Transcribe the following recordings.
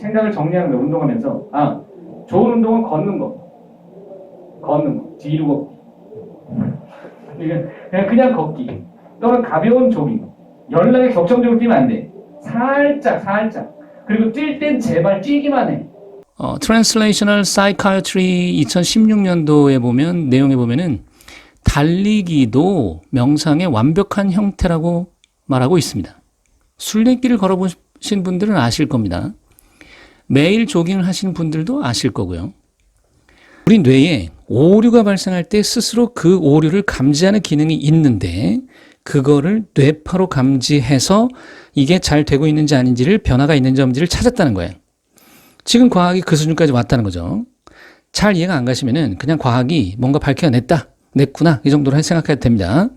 생각을 정리하는 거예요. 운동하면서. 아, 좋은 운동은 걷는 거. 걷는 거. 뒤로 걷기. 그냥, 그냥 걷기. 또는 가벼운 조깅. 연락에 격정적으로 뛰면 안 돼. 살짝, 살짝. 그리고 뛸 땐 제발 뛰기만 해. 어, Translational Psychiatry 2016년도에 보면 내용에 보면은 달리기도 명상의 완벽한 형태라고 말하고 있습니다. 순례길을 걸어보신 분들은 아실 겁니다. 매일 조깅을 하시는 분들도 아실 거고요. 우리 뇌에 오류가 발생할 때 스스로 그 오류를 감지하는 기능이 있는데 그거를 뇌파로 감지해서 이게 잘 되고 있는지 아닌지를 변화가 있는지 없는지를 찾았다는 거예요. 지금 과학이 그 수준까지 왔다는 거죠. 잘 이해가 안 가시면은 그냥 과학이 뭔가 밝혀냈다, 냈구나 이 정도로 생각해도 됩니다.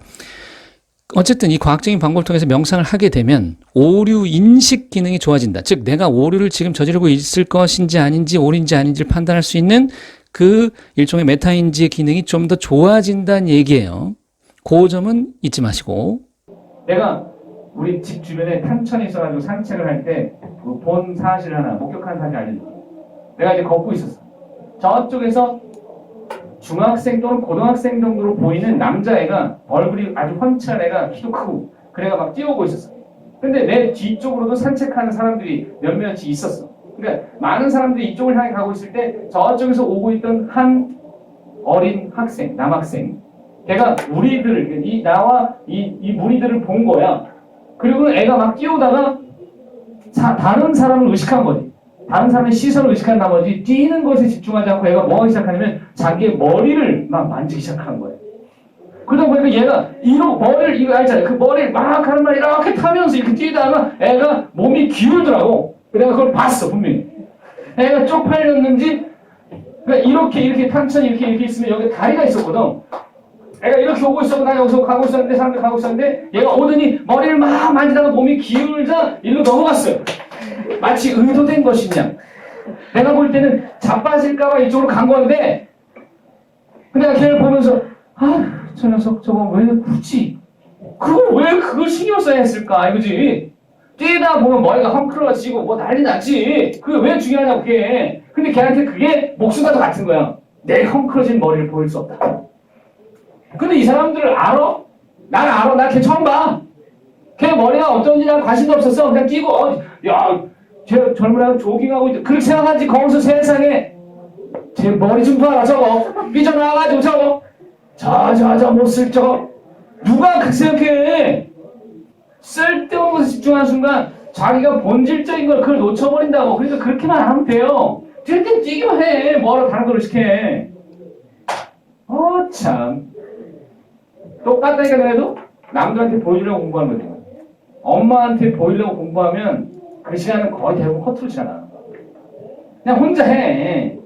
어쨌든 이 과학적인 방법을 통해서 명상을 하게 되면 오류 인식 기능이 좋아진다. 즉 내가 오류를 지금 저지르고 있을 것인지 아닌지 오류인지 아닌지를 판단할 수 있는 그 일종의 메타인지의 기능이 좀 더 좋아진다는 얘기예요. 그 점은 잊지 마시고 내가 우리 집 주변에 탄천이 있어가지고 산책을 할때그본 사실 하나, 목격한 사실 알려줄게. 내가 이제 걷고 있었어. 저쪽에서 중학생 또는 고등학생 정도로 보이는 남자애가 얼굴이 아주 훤칠한 애가 키도 크고 그래가 막 뛰어오고 있었어. 근데 내 뒤쪽으로도 산책하는 사람들이 몇몇이 있었어. 그러니까 많은 사람들이 이쪽을 향해 가고 있을 때 저쪽에서 오고 있던 한 어린 학생, 남학생, 걔가 우리들을 이 나와 이, 이 무리들을 본 거야. 그리고 애가 막 뛰어오다가 사- 다른 사람을 의식한 거지. 다른 사람의 시선을 의식한 나머지 뛰는 것에 집중하지 않고 애가 뭐 하기 시작하냐면 자기의 머리를 막 만지기 시작하는 거예요. 그러다 보니까 얘가 이러 머리를 이거 알잖아요. 그 머리를 막 하는 말 이렇게 타면서 이렇게 뛰다가 애가 몸이 기울더라고. 내가 그걸 봤어 분명히. 애가 쪽팔렸는지 그러니까 이렇게 이렇게 탄천이 이렇게 이렇게 있으면 여기 다리가 있었거든. 애가 이렇게 오고 있었고 나 여기서 가고 있었는데 사람들 가고 있었는데 얘가 오더니 머리를 막 만지다가 몸이 기울자 일로 넘어갔어요. 마치 의도된 것이냐. 내가 볼 때는 자빠질까봐 이쪽으로 간 건데 근데 걔를 보면서 아 저 녀석 저거 왜 굳이 그걸 왜 그걸 신경 써야 했을까 이거지. 뛰다 보면 머리가 헝클어지고 뭐 난리 났지. 그게 왜 중요하냐고 그게. 근데 걔한테 그게 목숨과도 같은 거야. 내 헝클어진 머리를 보일 수 없다. 근데 이 사람들을 알아? 난 알아. 나 걔 처음 봐. 걔 머리가 어떤지 난 관심도 없었어. 그냥 어, 야, 쟤 젊은 애가 조깅하고 있다. 그렇게 생각하지. 거기서 세상에 제 머리 좀 봐라, 저거. 삐져나와가지고 저거. 저, 저, 저, 못쓸 저거. 누가 그렇게 생각해? 쓸데없는 것에 집중하는 순간 자기가 본질적인 걸 그걸 놓쳐버린다고. 그러니까 그렇게만 안 하면 돼요. 뛸땐 뛰기만 해. 뭐하러 다른 걸 의식해. 어, 참. 똑같다니까 그래도 남들한테 보이려고 공부하는 거죠. 엄마한테 보이려고 공부하면 그 시간은 거의 대부분 허투루잖아. 그냥 혼자 해.